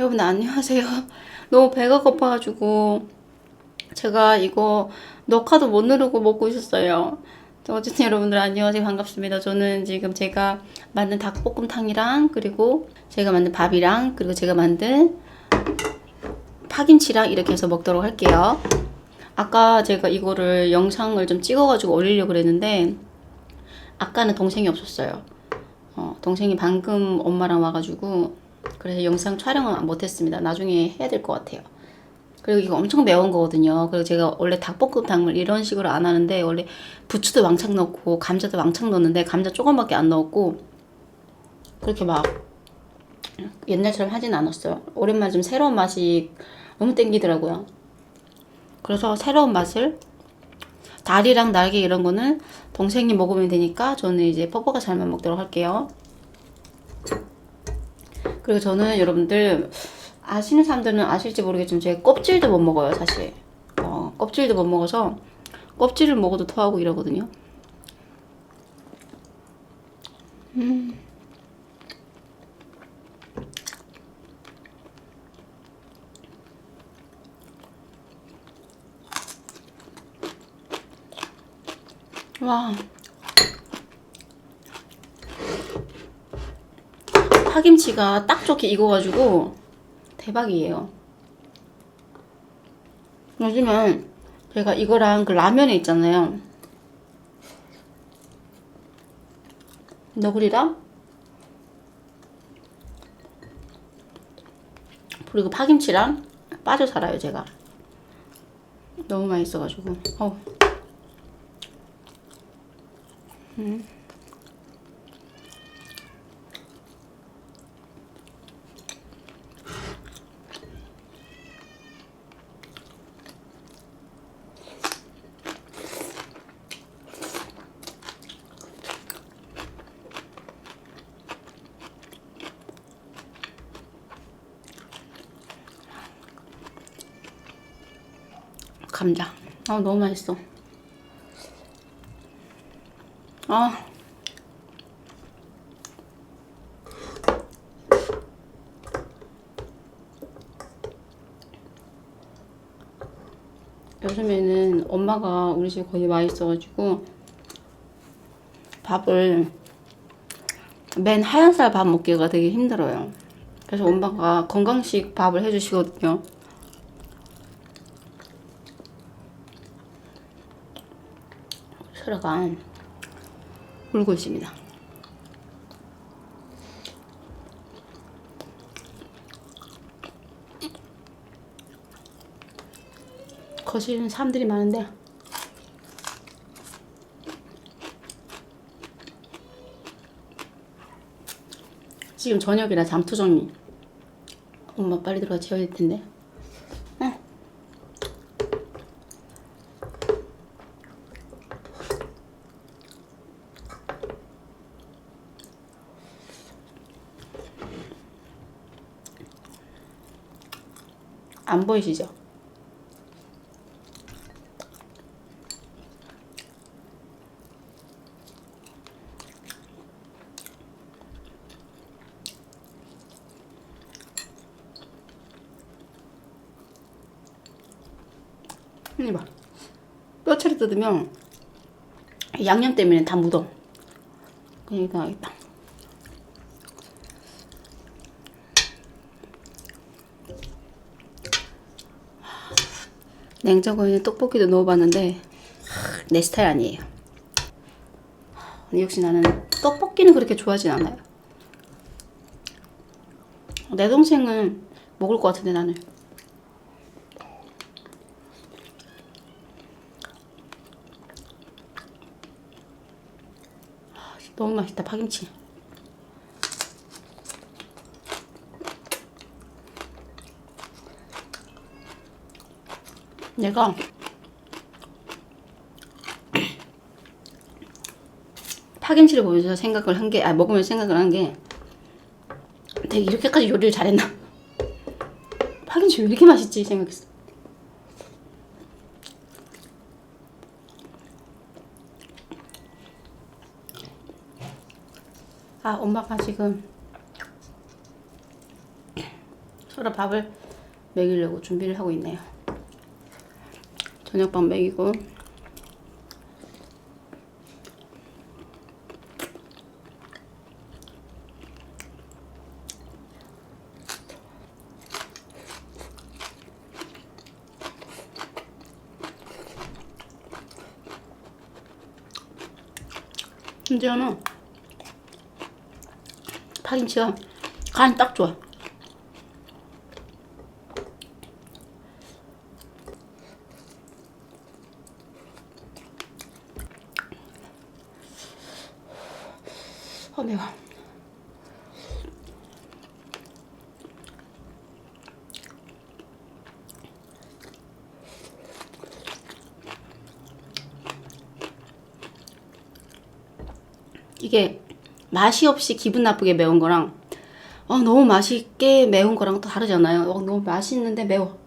여러분 안녕하세요. 너무 배가 고파가지고 제가 이거 녹화도 못 누르고 먹고 있었어요. 어쨌든 여러분들 안녕하세요 반갑습니다. 저는 지금 제가 만든 닭볶음탕이랑 그리고 제가 만든 밥이랑 그리고 제가 만든 파김치랑 이렇게 해서 먹도록 할게요. 아까 제가 이거를 영상을 좀 찍어가지고 올리려고 그랬는데 아까는 동생이 없었어요. 어, 동생이 방금 엄마랑 와가지고 그래서 영상 촬영은 못했습니다. 나중에 해야 될 것 같아요. 그리고 이거 엄청 매운 거거든요. 그리고 제가 원래 닭볶음탕을 이런 식으로 안 하는데 원래 부추도 왕창 넣고 감자도 왕창 넣었는데 감자 조금밖에 안 넣었고 그렇게 막 옛날처럼 하진 않았어요. 오랜만에 좀 새로운 맛이 너무 땡기더라고요. 그래서 새로운 맛을 다리랑 날개 이런 거는 동생이 먹으면 되니까 저는 이제 뽀뽀가 잘만 먹도록 할게요. 그리고 저는 여러분들 아시는 사람들은 아실지 모르겠지만 제가 껍질도 못 먹어요 사실. 어, 껍질도 못 먹어서 껍질을 먹어도 토하고 이러거든요. 음. 와 파김치가 딱 좋게 익어가지고 대박이에요. 요즘은 제가 이거랑 그 라면에 있잖아요. 너구리랑 그리고 파김치랑 빠져 살아요 제가. 너무 맛있어가지고. 어. 음. 감자. 아 너무 맛있어. 아. 요즘에는 엄마가 우리 집에 거의 와 있어가지고 밥을 맨 하얀 쌀 밥 먹기가 되게 힘들어요. 그래서 엄마가 건강식 밥을 해주시거든요. 소라가 울고 있습니다. 거실은 사람들이 많은데 지금 저녁이라 잠투정이 엄마 빨리 들어가 재워야 될 텐데 안 보이시죠? 이봐 뼈처리 뜯으면 양념 때문에 다 묻어. 그러니까 딱 냉장고에 떡볶이도 넣어봤는데 내 스타일 아니에요. 근데 역시 나는 떡볶이는 그렇게 좋아하진 않아요. 내 동생은 먹을 것 같은데 나는. 너무 맛있다 파김치. 내가 파김치를 보면서 생각을 한 게, 아, 먹으면서 생각을 한 게, 내가 이렇게까지 요리를 잘했나? 파김치 왜 이렇게 맛있지? 생각했어. 아, 엄마가 지금 소라 밥을 먹이려고 준비를 하고 있네요. 저녁밥 먹이고 심지어는 파김치가 간딱 좋아. 어 매워. 이게 맛이 없이 기분 나쁘게 매운 거랑 어, 너무 맛있게 매운 거랑 또 다르잖아요. 어, 너무 맛있는데 매워.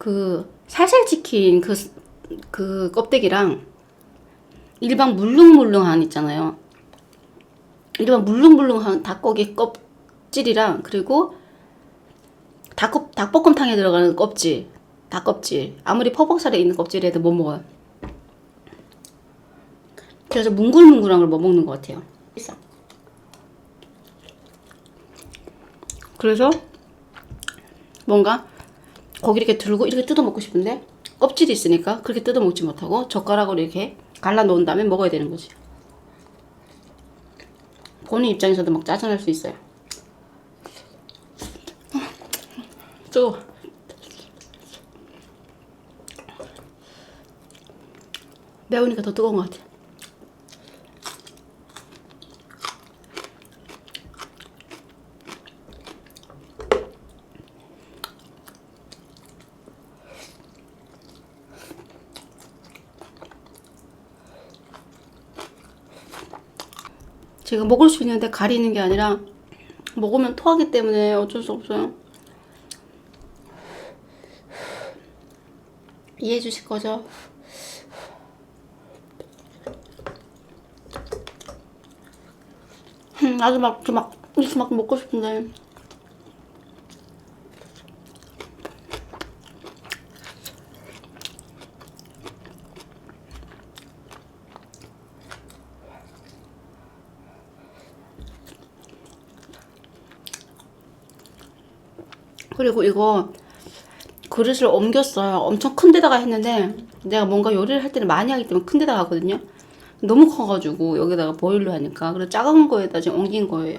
그 살살 치킨 그, 그 껍데기랑 일반 물렁물렁한 있잖아요. 일반 물렁물렁한 닭고기 껍질이랑 그리고 닭, 닭볶음탕에 들어가는 껍질, 닭 껍질. 아무리 퍼벅살에 있는 껍질에도 못 먹어요. 그래서 뭉글뭉글한 걸 못 먹는 것 같아요. 그래서 뭔가 고기 이렇게 들고 이렇게 뜯어 먹고 싶은데 껍질이 있으니까 그렇게 뜯어 먹지 못하고 젓가락으로 이렇게 갈라 놓은 다음에 먹어야 되는 거지. 보는 입장에서도 막 짜증날 수 있어요. 뜨거. 매우니까 더 뜨거운 것 같아. 제가 먹을 수 있는데 가리는 게 아니라 먹으면 토하기 때문에 어쩔 수 없어요. 이해해 주실 거죠? 음, 나도 막, 이렇게 막, 이렇게 막 먹고 싶은데. 그리고 이거 그릇을 옮겼어요. 엄청 큰 데다가 했는데 내가 뭔가 요리를 할 때는 많이 하기 때문에 큰 데다가 하거든요. 너무 커가지고 여기다가 보일러 하니까 그래서 작은 거에다 지금 옮긴 거예요.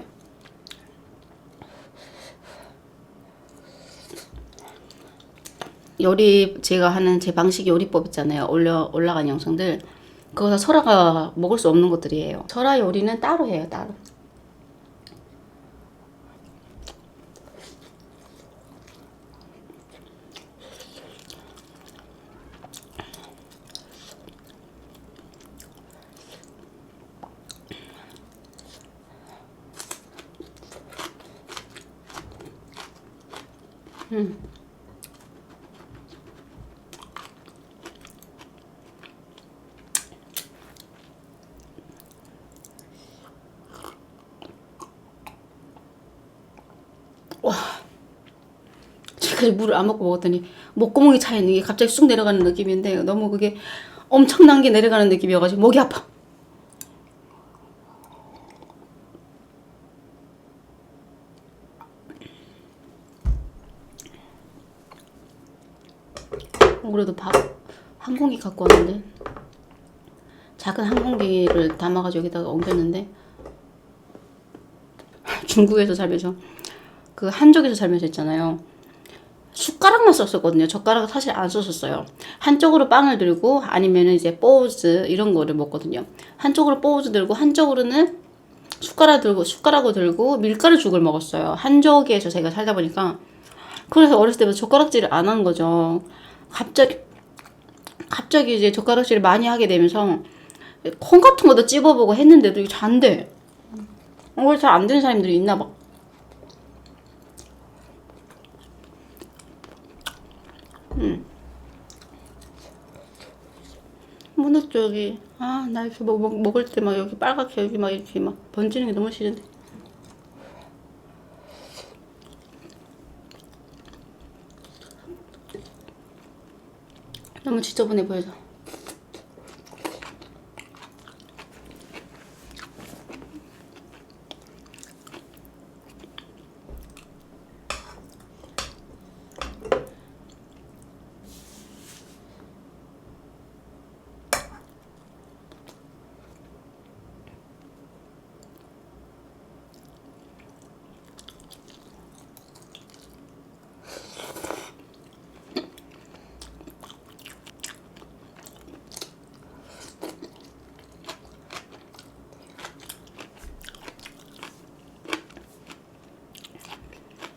요리 제가 하는 제 방식 요리법 있잖아요. 올려 올라간 영상들 그거 다 설아가 먹을 수 없는 것들이에요. 설아 요리는 따로 해요. 따로. 지금까지 물을 안 먹고 먹었더니 목구멍이 차 있는 게 갑자기 쑥 내려가는 느낌인데 너무 그게 엄청난 게 내려가는 느낌이어가지고 목이 아파. 그래도 밥 한 공기 갖고 왔는데 작은 한 공기를 담아가지고 여기다가 옮겼는데 중국에서 살면서 그 한족에서 살면서 있잖아요. 숟가락만 썼었거든요. 젓가락 사실 안 썼었어요. 한쪽으로 빵을 들고 아니면은 이제 뽀우즈 이런 거를 먹거든요. 한쪽으로 뽀우즈 들고 한쪽으로는 숟가락 들고 숟가락을 들고 밀가루 죽을 먹었어요. 한족에서 제가 살다 보니까 그래서 어렸을 때부터 젓가락질을 안 한 거죠. 갑자기 갑자기 이제 젓가락질을 많이 하게 되면서 콩 같은 것도 찝어보고 했는데도 이게 잔데 이걸 잘 안 되는 사람들이 있나 봐. 음. 문어 쪽이 아나 이렇게 먹, 먹, 먹을 때 막 여기 빨갛게 여기 막 이렇게 막 번지는 게 너무 싫은데 너무 지저분해 보여서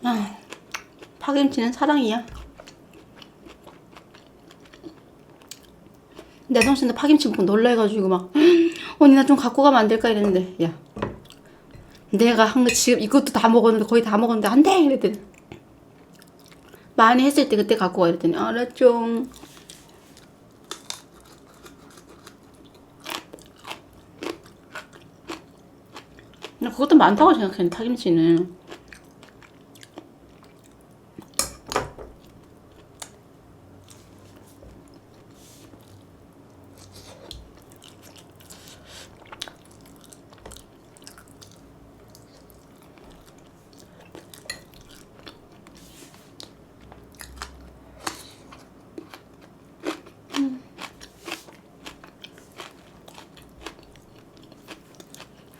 아, 파김치는 사랑이야. 내 동생도 파김치 먹고 놀라해가지고 막 언니 나 좀 갖고 가면 안 될까 이랬는데 야 내가 한 거 지금 이것도 다 먹었는데 거의 다 먹었는데 안 돼 이랬더니 많이 했을 때 그때 갖고 와 이랬더니 알았죠. 나 그것도 많다고 생각해 파김치는.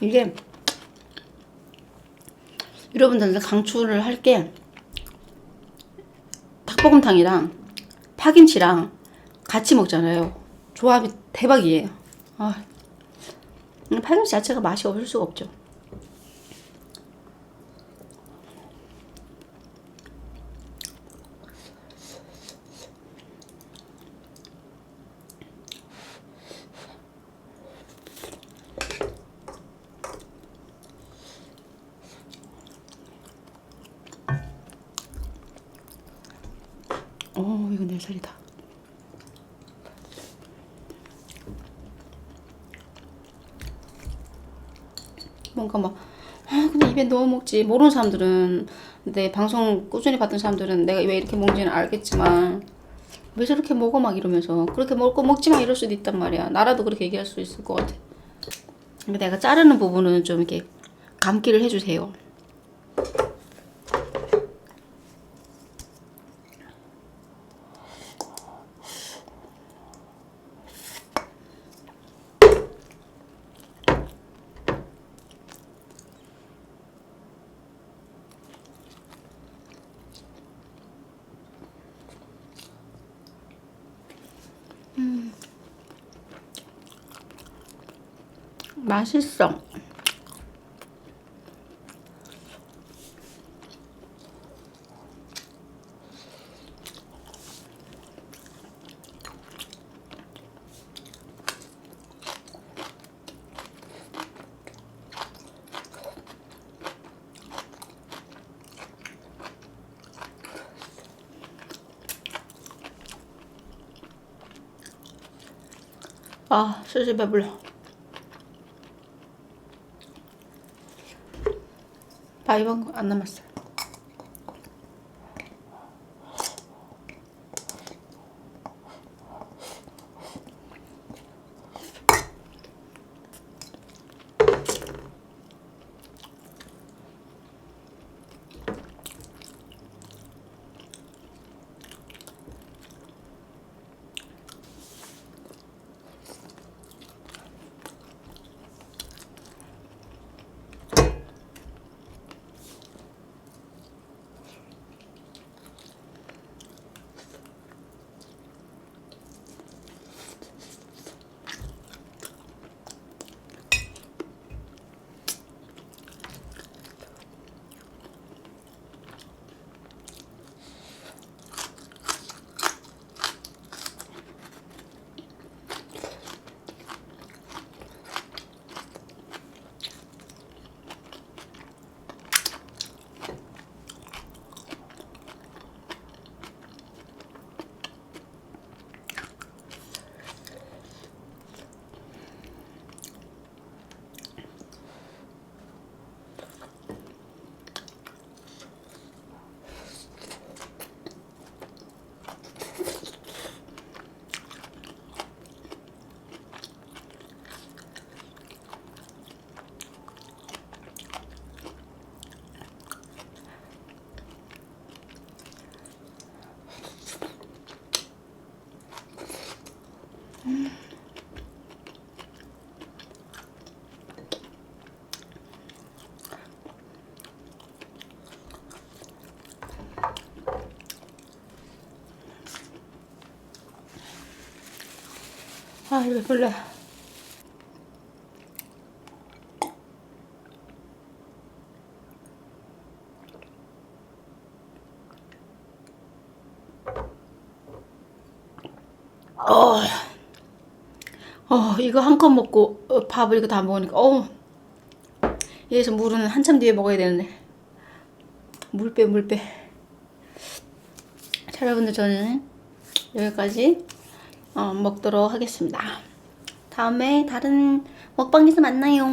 이게 여러분들한테 강추를 할게 닭볶음탕이랑 파김치랑 같이 먹잖아요. 조합이 대박이에요. 아, 파김치 자체가 맛이 없을 수가 없죠 어 이거 내 살이다. 뭔가 막 아, 근데 입에 넣어 먹지. 모르는 사람들은 내 방송 꾸준히 봤던 사람들은 내가 왜 이렇게 먹는지는 알겠지만 왜 저렇게 먹어? 막 이러면서. 그렇게 먹고 먹지 마 이럴 수도 있단 말이야. 나라도 그렇게 얘기할 수 있을 것 같아. 근데 내가 자르는 부분은 좀 이렇게 감기를 해주세요 맛있어. 아, 슬슬 배불러. 나 이번 거 안 남았어. 아, 이거 볼래. 어, 어, 이거 한 컵 먹고 어, 밥을 이거 다 먹으니까 어, 여기서 물은 한참 뒤에 먹어야 되는데 물 빼, 물 빼. 자, 여러분들 저는 여기까지 어, 먹도록 하겠습니다. 다음에 다른 먹방에서 만나요.